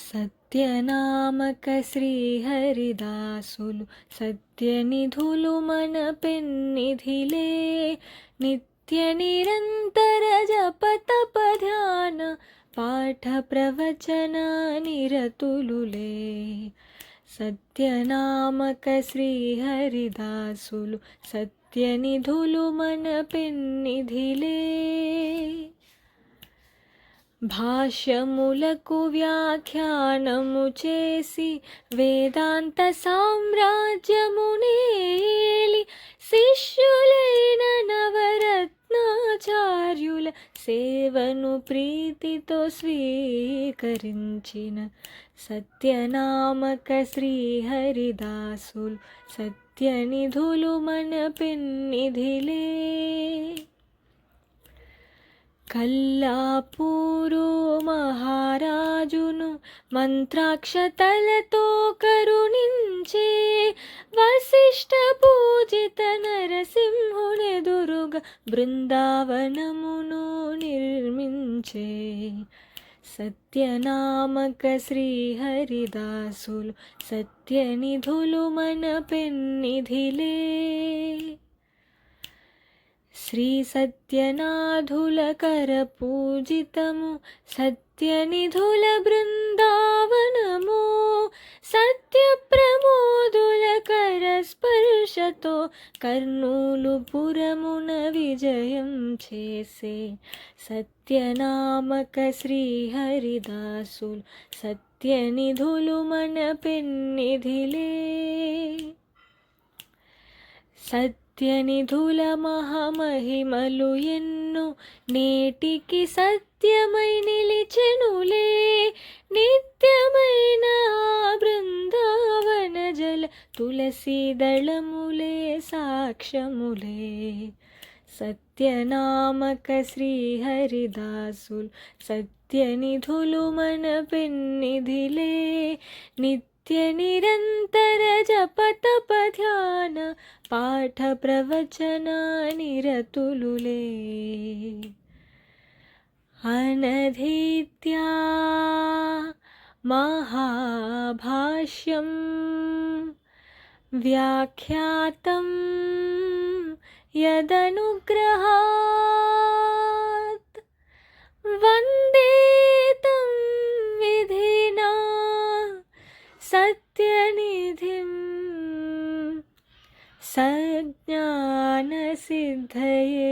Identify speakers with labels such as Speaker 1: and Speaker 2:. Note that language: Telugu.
Speaker 1: సత్యనామక శ్రీహరిదాసులు సత్యనిధులు మన పెన్నిధిలే. నిత్య నిరంతర జప తప ధ్యాన పాఠ ప్రవచన నిరతులులే. సత్యనామక శ్రీహరిదాసులు సత్యనిధులు మన పెన్నిధిలే. భాష్యములకు వ్యాఖ్యానము చేసి వేదాంత సామ్రాజ్యమునేలి శిష్యులైన నవరత్నాచార్యుల సేవను ప్రీతితో స్వీకరించిన సత్యనామక శ్రీహరిదాసులు సత్యనిధులు మన పెన్నిధిలే. కల్లాపూరు మహారాజును మంత్రాక్షతలతో కరుణించే వశిష్ఠ పూజిత నరసింహునెదురుగా బృందావనమును నిర్మించే సత్యనామక శ్రీహరిదాసులు సత్యనిధులు మన పెన్నిధిలే. శ్రీ సత్యనాథుల కర పూజితము సత్యనిధుల బృందావనము సత్య ప్రమోదుల కర స్పర్శతో కర్నూలు పురమున విజయం చేసే సత్యనామక శ్రీహరిదాసులు సత్యనిధులు మన పెన్నిధిలే. సత్యనిధుల మహామహిమలు ఎన్ను నేటికి సత్యమై నిలిచెనులే. నిత్యమైన బృందావన జల తులసీదళములే సాక్ష్యములే. సత్యనామక శ్రీహరిదాసులు సత్యనిధులు మన పెన్నిధిలే. నిత్య నిరంతర జపతప పాఠ ప్రవచనాని రతులులే అనధీత్యా महाभाष्यं व्याख्यातं यदनुग्रहात् वन्दे सज्ञान सिद्धये।